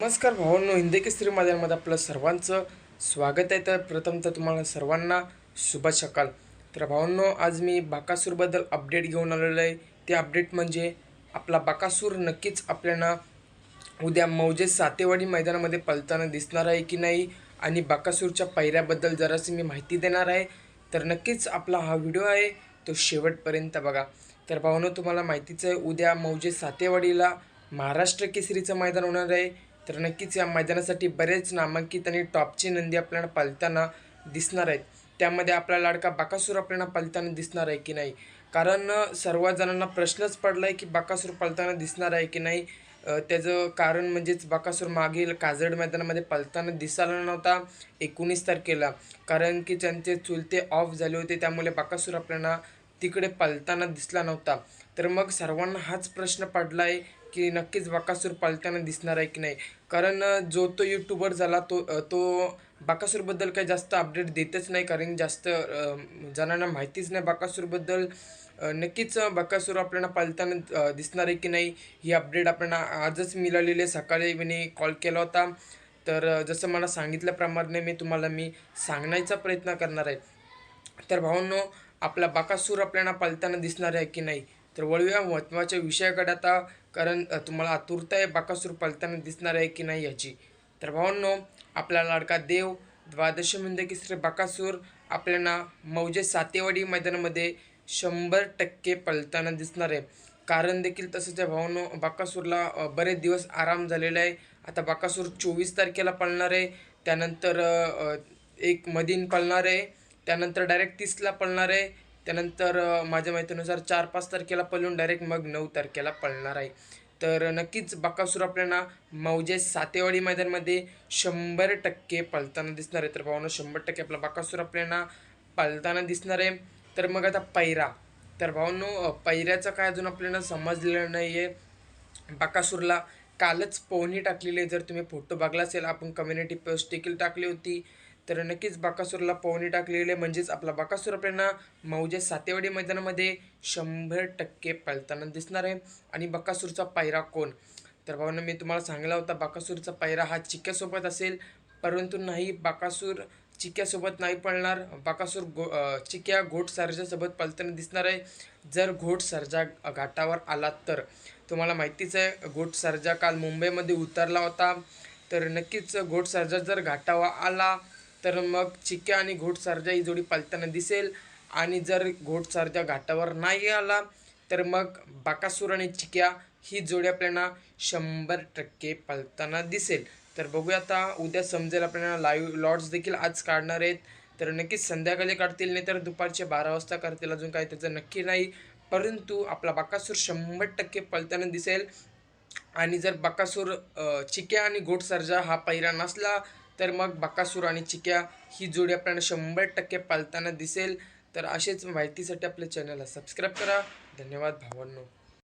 नमस्कार भावांनो हिंदी केसरी माझ्यामध्ये आपलं सर्वांचं स्वागत आहे. तर प्रथम तर तुम्हाला सर्वांना शुभ सकाळ तर भावांनो आज मी बाकासूरबद्दल अपडेट घेऊन आलेलो आहे. ते अपडेट म्हणजे आपला बाकासूर नक्कीच आपल्याला उद्या मौजे सातेवाडी मैदानामध्ये पलताना दिसणार आहे की नाही आणि बाकासूरच्या पायऱ्याबद्दल जराशी मी माहिती देणार आहे. तर नक्कीच आपला हा व्हिडिओ आहे तो शेवटपर्यंत बघा. तर भावनो तुम्हाला माहितीच आहे उद्या मौजे सातेवाडीला महाराष्ट्र केसरीचं मैदान होणार आहे. तर नक्कीच या मैदानासाठी बरेच नामांकित आणि टॉपची नंदी आपल्याला पालताना दिसणार आहेत. त्यामध्ये आपला लाडका बाकासूर आपल्याला पालताना दिसणार आहे की नाही? कारण सर्व जणांना प्रश्नच पडला आहे की बाकासूर पळताना दिसणार आहे की नाही? त्याचं कारण म्हणजेच बाकासूर मागील काजड मैदानामध्ये पलताना दिसायला नव्हता एकोणीस तारखेला. कारण की त्यांचे चुलते ऑफ झाले होते त्यामुळे बाकासूर आपल्याला तिकडे पलताना दिसला नव्हता. तर मग सर्वांना हाच प्रश्न पडला आहे की नक्कीच बाकासूर पळताना दिसणार आहे की नाही. कारण जो तो यूट्यूबर झाला तो तो बाकासूरबद्दल काही जास्त अपडेट देतच नाही. कारण जास्त जणांना माहितीच नाही बाकासूरबद्दल. नक्कीच बाकासूर बकासूर आपल्याला पालताना दिसणार आहे की नाही ही अपडेट आपल्याला आजच मिळालेली आहे. सकाळी मी कॉल केला होता. तर जसं मला सांगितल्याप्रमाणे मी तुम्हाला मी सांगण्याचा प्रयत्न करणार आहे. तर भावांनो आपला बाकासूर आपल्याला पालताना दिसणार आहे की नाही? तर वळूया महत्त्वाच्या विषयाकडे. आता कारण तुम्हाला आतुरता आहे बाकासूर पळताना दिसणार आहे की नाही याची. तर भावांनो आपला लाडका देव द्वादश म्हणजे की श्री बाकासूर आपल्याला मौजे सातेवाडी मैदानामध्ये शंभर टक्के पळताना दिसणार आहे. कारण देखील तसंच आहे भावांनो बाकासूरला बरेच दिवस आराम झालेला आहे. आता बाकासूर चोवीस तारखेला पळणार आहे. त्यानंतर एक मदीन पळणार आहे. त्यानंतर डायरेक्ट तीसला पळणार आहे. त्यानंतर माझ्या माहितीनुसार चार पाच तारखेला पळून डायरेक्ट मग नऊ तारखेला पळणार आहे. तर नक्कीच बकासूर आपल्याला मौजे सातेवाडी मैदानमध्ये शंभर टक्के पळताना दिसणार आहे. तर भावना शंभर टक्के आपला बकासूर आपल्याला पळताना दिसणार आहे. तर मग आता पैरा. तर भावनो पैऱ्याचं काय अजून आपल्याला समजलेलं नाही आहे बाकासूरला कालच पोहणी टाकलेली आहे. जर तुम्ही फोटो बघला असेल आपण कम्युनिटी पोस्ट देखील टाकली होती. तर नक्कीच बाकासूरला पोहणी टाकलेले म्हणजेच आपला बाकासूर आपल्याला मौजे सातेवाडी मैदानामध्ये शंभर टक्के पळताना दिसणार आहे. आणि बकासूरचा पायरा कोण? तर भावना मी तुम्हाला सांगितला होता बाकासूरचा पायरा हा चिक्यासोबत असेल. परंतु नाही बाकासूर चिक्यासोबत नाही पळणार. बाकासूर गो चिक्या घोट सरजासोबत पळताना दिसणार आहे. जर घोट सर्जा घाटावर आला तर. तुम्हाला माहितीच आहे घोट सर्जा काल मुंबईमध्ये उतरला होता. तर नक्कीच घोट सर्जा जर घाटावर आला तर मग चिक्या आणि घोटसारजा ही जोडी पालताना दिसेल. आणि जर घोटसारजा घाटावर नाही आला तर मग बाकासूर आणि चिक्या ही जोडी आपल्याला शंभर टक्के पळताना दिसेल. तर बघूया आता उद्या समजेल आपल्याला लाईव्ह लॉट्स देखील आज काढणार आहेत. तर नक्कीच संध्याकाळी काढतील नाही तर दुपारचे बारा वाजता करतील अजून काही त्याचं नक्की नाही. परंतु आपला बाकासूर शंभर टक्के पळताना दिसेल. आणि जर बाकासूर चिक्या आणि घोटसर्जा हा पहिरा नसला तर मग बकासूर आणि चिक्या ही जोडी आपल्याला शंभर टक्के पालताना दिसेल. तर असेच माहितीसाठी आपल्या चॅनलला सबस्क्राईब करा. धन्यवाद भावांनो.